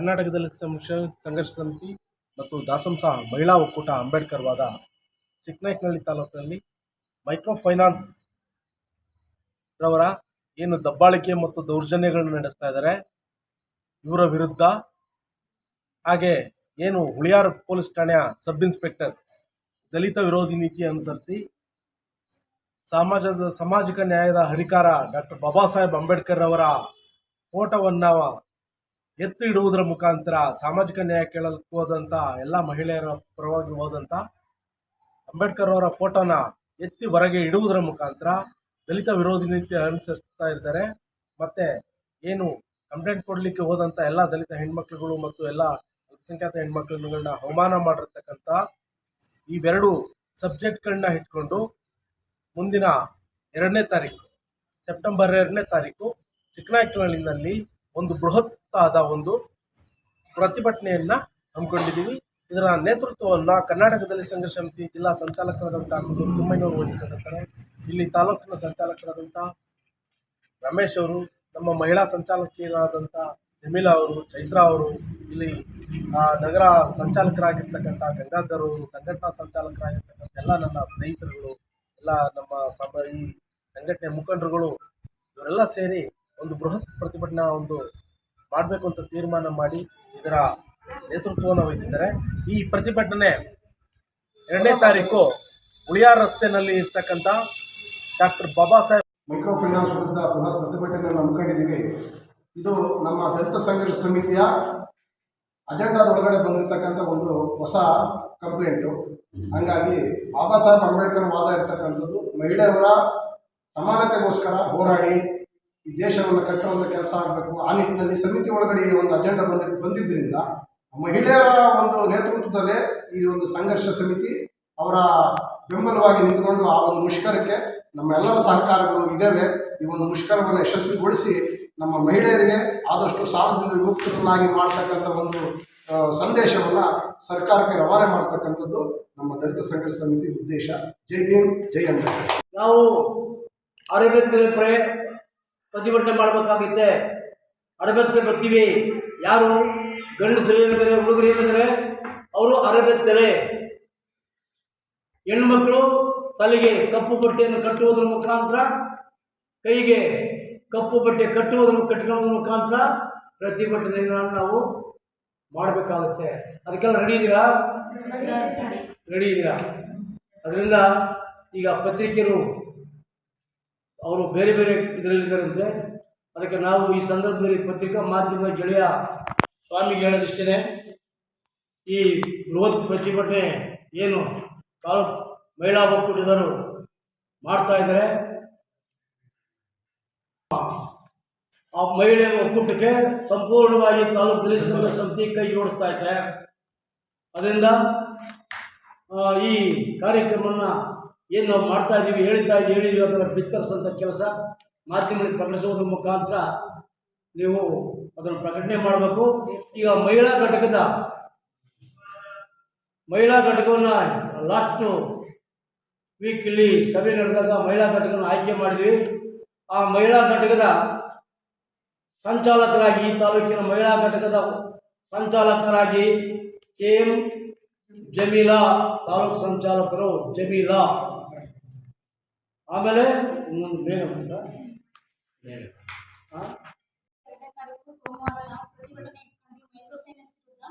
ಕರ್ನಾಟಕದಲ್ಲಿ ಸಂಶ ಸಂಘರ್ಷ ಸಮಿತಿ ಮತ್ತು ದಾಸಂಸ ಮಹಿಳಾ ಒಕ್ಕೂಟ ಅಂಬೇಡ್ಕರ್ ವಾದ ಚಿಕ್ಕನಾಯಕನಹಳ್ಳಿ ತಾಲೂಕಿನಲ್ಲಿ ಮೈಕ್ರೋ ಫೈನಾನ್ಸ್ ರವರ ಏನು ದಬ್ಬಾಳಿಕೆ ಮತ್ತು ದೌರ್ಜನ್ಯಗಳನ್ನು ನಡೆಸ್ತಾ ಇದ್ದಾರೆ. ಇವರ ವಿರುದ್ಧ ಹಾಗೆ ಏನು ಹುಳಿಯಾರು ಪೊಲೀಸ್ ಠಾಣೆಯ ಸಬ್ ಇನ್ಸ್ಪೆಕ್ಟರ್ ದಲಿತ ವಿರೋಧಿ ನೀತಿ ಅನುಸರಿಸಿ ಸಮಾಜದ, ಸಾಮಾಜಿಕ ನ್ಯಾಯದ ಹರಿಕಾರ ಡಾಕ್ಟರ್ ಬಾಬಾ ಸಾಹೇಬ್ ಅಂಬೇಡ್ಕರ್ ಅವರ ಫೋಟೋವನ್ನು ಎತ್ತು ಇಡುವುದರ ಮುಖಾಂತರ ಸಾಮಾಜಿಕ ನ್ಯಾಯ ಕೇಳಲು ಹೋದಂಥ ಎಲ್ಲ ಮಹಿಳೆಯರ ಪರವಾಗಿ ಹೋದಂಥ ಅಂಬೇಡ್ಕರ್ ಅವರ ಫೋಟೋನ ಎತ್ತಿ ಹೊರಗೆ ಇಡುವುದರ ಮುಖಾಂತರ ದಲಿತ ವಿರೋಧಿ ನೀತಿ ಅನುಸರಿಸ್ತಾ ಇದ್ದಾರೆ. ಮತ್ತು ಏನು ಕಂಪ್ಲೇಂಟ್ ಕೊಡಲಿಕ್ಕೆ ಹೋದಂಥ ಎಲ್ಲ ದಲಿತ ಹೆಣ್ಮಕ್ಳುಗಳು ಮತ್ತು ಎಲ್ಲ ಅಲ್ಪಸಂಖ್ಯಾತ ಹೆಣ್ಮಕ್ಳುಗಳನ್ನ ಅವಮಾನ ಮಾಡಿರ್ತಕ್ಕಂಥ ಇವೆರಡು ಸಬ್ಜೆಕ್ಟ್ಗಳನ್ನ ಇಟ್ಕೊಂಡು ಮುಂದಿನ ಎರಡನೇ ತಾರೀಕು, ಸೆಪ್ಟೆಂಬರ್ ಎರಡನೇ ತಾರೀಕು ಚಿಕ್ಕನಾಯಕನಹಳ್ಳಿನಲ್ಲಿ ಒಂದು ಬೃಹತ್ತಾದ ಒಂದು ಪ್ರತಿಭಟನೆಯನ್ನು ಹಮ್ಮಿಕೊಂಡಿದ್ದೀವಿ. ಇದರ ನೇತೃತ್ವವನ್ನು ಕರ್ನಾಟಕದಲ್ಲಿ ಸಂಘರ್ಷ ಸಮಿತಿ ಜಿಲ್ಲಾ ಸಂಚಾಲಕರಾದಂಥ ತಿಮ್ಮಯ್ಯನವರು ವಹಿಸ್ಕೊಂಡಿರ್ತಾರೆ. ಇಲ್ಲಿ ತಾಲೂಕಿನ ಸಂಚಾಲಕರಾದಂಥ ರಮೇಶ್ ಅವರು, ನಮ್ಮ ಮಹಿಳಾ ಸಂಚಾಲಕಿಯರಾದಂಥ ಜಮೀಲಾ ಅವರು, ಚೈತ್ರಾ ಅವರು, ಇಲ್ಲಿ ನಗರ ಸಂಚಾಲಕರಾಗಿರ್ತಕ್ಕಂಥ ಗಂಗಾಧರ್ ಅವರು, ಸಂಘಟನಾ ಸಂಚಾಲಕರಾಗಿರ್ತಕ್ಕಂಥ ಎಲ್ಲ ನನ್ನ ಸ್ನೇಹಿತರುಗಳು, ಎಲ್ಲ ನಮ್ಮ ಸಭ ಈ ಸಂಘಟನೆ ಮುಖಂಡರುಗಳು, ಇವರೆಲ್ಲ ಸೇರಿ ಒಂದು ಬೃಹತ್ ಪ್ರತಿಭಟನಾ ಒಂದು ಮಾಡಬೇಕು ಅಂತ ತೀರ್ಮಾನ ಮಾಡಿ ಇದರ ನೇತೃತ್ವವನ್ನು ವಹಿಸಿದ್ದಾರೆ. ಈ ಪ್ರತಿಭಟನೆ ಎರಡನೇ ತಾರೀಕು ಉಳಿಯಾರ್ ರಸ್ತೆನಲ್ಲಿ ಇರ್ತಕ್ಕಂಥ doctor Baba Saheb micro finance ವಿರುದ್ಧ ಬೃಹತ್ ಪ್ರತಿಭಟನೆಯನ್ನು ಹಮ್ಮಿಕೊಂಡಿದ್ದೀವಿ. ಇದು ನಮ್ಮ ದಲಿತ ಸಂಘರ್ಷ ಸಮಿತಿಯ ಅಜೆಂಡಾದೊಳಗಡೆ ಬಂದಿರತಕ್ಕಂಥ ಒಂದು ಹೊಸ ಕಂಪ್ಲೇಂಟು. ಹಾಗಾಗಿ ಬಾಬಾ ಸಾಹೇಬ್ ಅಂಬೇಡ್ಕರ್ ವಾದ ಇರ್ತಕ್ಕಂಥದ್ದು ಮಹಿಳೆಯರ ಸಮಾನತೆಗೋಸ್ಕರ ಹೋರಾಡಿ ಈ ದೇಶವನ್ನು ಕಟ್ಟುವಂಥ ಕೆಲಸ ಆಗಬೇಕು. ಆ ನಿಟ್ಟಿನಲ್ಲಿ ಸಮಿತಿ ಒಳಗಡೆ ಈ ಒಂದು ಅಜೆಂಡಾ ಬಂದ ಬಂದಿದ್ದರಿಂದ ಮಹಿಳೆಯರ ಒಂದು ನೇತೃತ್ವದಲ್ಲೇ ಈ ಒಂದು ಸಂಘರ್ಷ ಸಮಿತಿ ಅವರ ಬೆಂಬಲವಾಗಿ ನಿಂತುಕೊಂಡು ಆ ಒಂದು ಮುಷ್ಕರಕ್ಕೆ ನಮ್ಮೆಲ್ಲರ ಸಹಕಾರಗಳು ಇದ್ದೇವೆ ಈ ಒಂದು ಮುಷ್ಕರವನ್ನು ಯಶಸ್ವಿಗೊಳಿಸಿ ನಮ್ಮ ಮಹಿಳೆಯರಿಗೆ ಆದಷ್ಟು ಸಾಲದಿಂದ ವಿಮುಕ್ತರನ್ನಾಗಿ ಮಾಡ್ತಕ್ಕಂಥ ಒಂದು ಸಂದೇಶವನ್ನು ಸರ್ಕಾರಕ್ಕೆ ರವಾನೆ ಮಾಡ್ತಕ್ಕಂಥದ್ದು ನಮ್ಮ ದಲಿತ ಸಂಘರ್ಷ ಸಮಿತಿ ಉದ್ದೇಶ. ಜೈ ಭೀಮ್, ಜೈ ಅಂತ ನಾವು ಆರೋಗ್ಯ ಪ್ರತಿಭಟನೆ ಮಾಡಬೇಕಾಗುತ್ತೆ. ಅರಬತ್ತಲೆ ಬರ್ತೀವಿ. ಯಾರು? ಗಂಡಸರು ಏನಿದ್ದಾರೆ ಹುಡುಗರು ಏನಿದ್ದಾರೆ ಅವರು ಅರಬೆತ್ತಲೆ. ಹೆಣ್ಮಕ್ಳು ತಲೆಗೆ ಕಪ್ಪು ಬಟ್ಟೆಯನ್ನು ಕಟ್ಟುವುದರ ಮುಖಾಂತರ ಕೈಗೆ ಕಪ್ಪು ಬಟ್ಟೆ ಕಟ್ಟುವುದರ ಕಟ್ಟಿಕೊಳ್ಳೋದ್ರ ಮುಖಾಂತರ ಪ್ರತಿಭಟನೆಯನ್ನು ನಾವು ಮಾಡಬೇಕಾಗುತ್ತೆ. ಅದಕ್ಕೆಲ್ಲ ರೆಡಿ ಇದ್ದೀರಾ? ರೆಡಿ ಇದ್ದೀರಾ? ಅದರಿಂದ ಈಗ ಪತ್ರಿಕೆಯರು ಅವರು ಬೇರೆ ಬೇರೆ ಇದರಲ್ಲಿದ್ದಾರಂತೆ. ಅದಕ್ಕೆ ನಾವು ಈ ಸಂದರ್ಭದಲ್ಲಿ ಪತ್ರಿಕಾ ಮಾಧ್ಯಮದ ಗೆಳೆಯ ಸ್ವಾಮಿಗೆ ಹೇಳೋದಿಷ್ಟೇ ಈ ಬೃಹತ್ ಪ್ರತಿಭಟನೆ ಏನು ತಾಲೂಕು ಮಹಿಳಾ ಒಕ್ಕೂಟದವರು ಮಾಡ್ತಾ ಇದ್ದಾರೆ. ಆ ಮಹಿಳೆ ಒಕ್ಕೂಟಕ್ಕೆ ಸಂಪೂರ್ಣವಾಗಿ ತಾಲೂಕು ದಲಿತ ಸಮಿತಿ ಕೈ ಜೋಡಿಸ್ತಾ ಇದೆ. ಅದರಿಂದ ಈ ಕಾರ್ಯಕ್ರಮವನ್ನು ಏನು ನಾವು ಮಾಡ್ತಾ ಇದ್ದೀವಿ ಹೇಳಿದ್ದ ಹೇಳಿದ್ದೀವಿ ಅದನ್ನು ಬಿತ್ತರಿಸೋಂಥ ಕೆಲಸ ಮಾಧ್ಯಮಗಳಿಗೆ ಪ್ರಕಟಿಸುವುದರ ಮುಖಾಂತರ ನೀವು ಅದನ್ನು ಪ್ರಕಟಣೆ ಮಾಡಬೇಕು. ಈಗ ಮಹಿಳಾ ಘಟಕದ, ಮಹಿಳಾ ಘಟಕವನ್ನು ಲಾಸ್ಟು ವೀಕ್ಲಿ ಸಭೆ ನಡೆದಾಗ ಮಹಿಳಾ ಘಟಕವನ್ನು ಆಯ್ಕೆ ಮಾಡಿದ್ವಿ. ಆ ಮಹಿಳಾ ಘಟಕದ ಸಂಚಾಲಕರಾಗಿ, ಈ ತಾಲೂಕಿನ ಮಹಿಳಾ ಘಟಕದ ಸಂಚಾಲಕರಾಗಿ ಕೆ ಎಂ ಜಮೀಲಾ, ತಾಲೂಕು ಸಂಚಾಲಕರು ಜಮೀಲಾ ಆಮೇಲೆ ಇನ್ನೊಂದು ಬೇರೆ ಉಂಟಾ ಬೇರೆ ಹಾಂ ಎರಡನೇ ತಾರೀಕು ಸೋಮವಾರ ನಾವು ಪ್ರತಿಭಟನೆ ಇನ್ನೊಂದು ಬೇರೆ ಫೈನಾನ್ಸ್ ವಿರುದ್ಧ.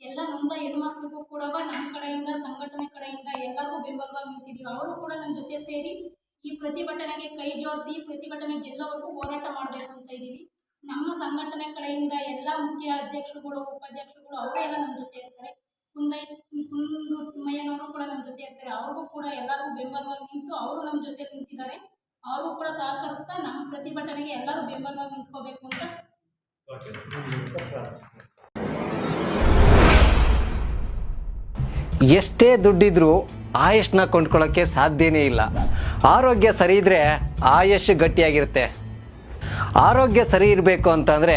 ಎಲ್ಲ ನೊಂದ ಹೆಣ್ಮಕ್ಳಿಗೂ ಕೂಡ ನಮ್ಮ ಕಡೆಯಿಂದ ಸಂಘಟನೆ ಕಡೆಯಿಂದ ಎಲ್ಲರಿಗೂ ಬೆಂಬಲವಾಗಿ ನಿಂತಿದ್ದೀವಿ. ಅವರು ಕೂಡ ನಮ್ಮ ಜೊತೆ ಸೇರಿ ಈ ಪ್ರತಿಭಟನೆಗೆ ಕೈ ಜೋಡಿಸಿ ಈ ಪ್ರತಿಭಟನೆ ಗೆಲ್ಲವರೆಗೂ ಹೋರಾಟ ಮಾಡಬೇಕು ಅಂತ ಇದ್ದೀವಿ. ನಮ್ಮ ಸಂಘಟನೆ ಕಡೆಯಿಂದ ಎಲ್ಲ ಮುಖ್ಯ ಅಧ್ಯಕ್ಷರುಗಳು ಉಪಾಧ್ಯಕ್ಷರುಗಳು ಅವರೆಲ್ಲ ನಮ್ಮ ಜೊತೆ ಇರ್ತಾರೆ. ಕುಂದೈ ಕುಂದು ತಿಮ್ಮಯ್ಯನವರು ಕೂಡ ನಮ್ಮ ಜೊತೆ ಇರ್ತಾರೆ. ಅವ್ರಿಗೂ ಕೂಡ ಎಲ್ಲರಿಗೂ ಬೆಂಬಲವಾಗಿ ನಿಂತು ಅವರು ನಮ್ಮ ಜೊತೆ ನಿಂತಿದ್ದಾರೆ. ಅವರು ಕೂಡ ಸಹಕರಿಸ್ತಾ ನಮ್ಮ ಪ್ರತಿಭಟನೆಗೆ ಎಲ್ಲರೂ ಬೆಂಬಲವಾಗಿ ನಿಂತ್ಕೋಬೇಕು ಅಂತ. ಎಷ್ಟೇ ದುಡ್ಡಿದ್ರೂ ಆಯುಷ್ನ ಕೊಂಡ್ಕೊಳ್ಳೋಕ್ಕೆ ಸಾಧ್ಯನೇ ಇಲ್ಲ. ಆರೋಗ್ಯ ಸರಿ ಇದ್ರೆ ಆಯುಷ್ ಗಟ್ಟಿಯಾಗಿರುತ್ತೆ. ಆರೋಗ್ಯ ಸರಿ ಇರಬೇಕು ಅಂತಂದ್ರೆ